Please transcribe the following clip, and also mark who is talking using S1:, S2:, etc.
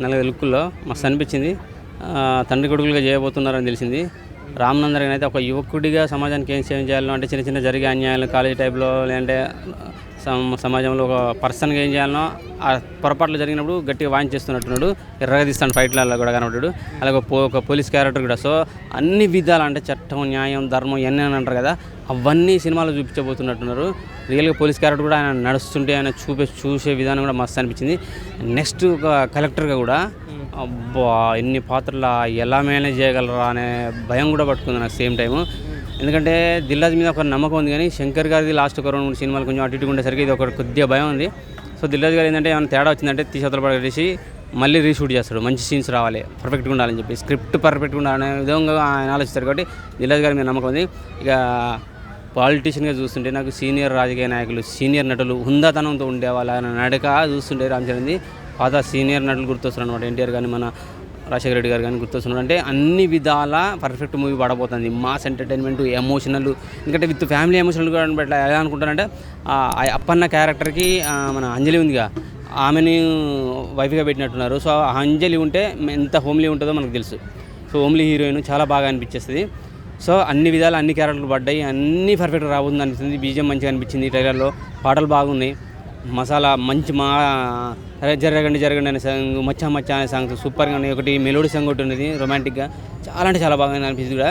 S1: నలుగురు లుక్కుల్లో మస్తు అనిపించింది. ఆ, తండ్రి కొడుకులుగా చేయబోతున్నారని తెలిసింది. రామనందర్ గారిని అయితే ఒక యువకుడిగా సమాజానికి ఏం సేవ చేయాలో అంటే చిన్న చిన్న జరిగే అన్యాయాలు కాలేజీ టైప్లో లేదంటే సమాజంలో ఒక పర్సన్గా ఏం చేయాలనో ఆ పొరపాట్లు జరిగినప్పుడు గట్టిగా వాయించేస్తున్నట్టున్నాడు ఎర్రగా ఫైట్లలో కూడా కనబడ్డాడు. అలాగే పో ఒక పోలీస్ క్యారెక్టర్ కూడా. సో అన్ని విధాలు అంటే చట్టం న్యాయం ధర్మం ఇవన్నీ అని అంటారు కదా అవన్నీ సినిమాలో చూపించబోతున్నట్టున్నారు. రియల్గా పోలీస్ క్యారెక్టర్ కూడా ఆయన నడుస్తుంటే ఆయన చూపే చూసే విధానం కూడా మస్తు అనిపించింది. నెక్స్ట్ ఒక కలెక్టర్గా కూడా అబ్బా ఎన్ని పాత్రలు ఎలా మేనేజ్ చేయగలరా అనే భయం కూడా పట్టుకుంది నాకు సేమ్ టైము ఎందుకంటే దిల్రాజ్ మీద ఒక నమ్మకం ఉంది కానీ శంకర్ గారిది లాస్ట్ ఒక రెండు మూడు సినిమాలు కొంచెం అటు ఇటు ఉండేసరికి ఇది ఒక కొద్దిగా భయం ఉంది. సో దిల్రాజ్ గారు ఏంటంటే ఏమైనా తేడా వచ్చిందంటే తీసవతల పడేసి మళ్ళీ రీషూట్ చేస్తాడు. మంచి సీన్స్ రావాలి. పర్ఫెక్ట్గా ఉండాలని చెప్పి. స్క్రిప్ట్ పర్ఫెక్ట్గా ఉండాలనే విధంగా ఆయన ఆలోచిస్తారు కాబట్టి దిల్రాజ్ గారి మీద నమ్మకం ఉంది. ఇక పాలిటీషియన్గా చూస్తుంటే నాకు సీనియర్ రాజకీయ నాయకులు సీనియర్ నటులు హుందాతనంతో ఉండే వాళ్ళ నడక చూస్తుంటే రామ్ పాత సీనియర్ నటులు గుర్తొస్తున్నారు అనమాట ఎన్టీఆర్ కానీ మన రాజశేఖర రెడ్డి గారు కానీ గుర్తొస్తున్నారు అంటే అన్ని విధాల పర్ఫెక్ట్ మూవీ పడబోతుంది మాస్ ఎంటర్టైన్మెంట్ ఎమోషనల్ ఎందుకంటే విత్ ఫ్యామిలీ ఎమోషనల్ కూడా బట్ ఎలా అనుకుంటానంటే ఆ అప్పన్న క్యారెక్టర్కి మన అంజలి ఉందిగా. ఆమెని వైఫ్గా పెట్టినట్టున్నారు. సో ఆ అంజలి ఉంటే ఎంత హోమ్లీ ఉంటుందో మనకు తెలుసు. సో హోమ్లీ హీరోయిన్ చాలా బాగా అనిపించేస్తుంది. సో అన్ని విధాలు అన్ని క్యారెక్టర్లు పడ్డాయి. అన్నీ పర్ఫెక్ట్గా రాబోతుంది అనిపిస్తుంది. బీజం మంచిగా అనిపించింది ట్రైలర్లో పాటలు బాగున్నాయి. మసాలా మంచి మా జరగండి జరగండి అనే సాంగ్ మచ్చా మచ్చా అనే సాంగ్ సూపర్గా ఉన్నాయి ఒకటి మెలోడీ సాంగ్ ఒకటి ఉన్నది రొమాంటిక్గా చాలా అంటే చాలా బాగా అనిపించింది కూడా.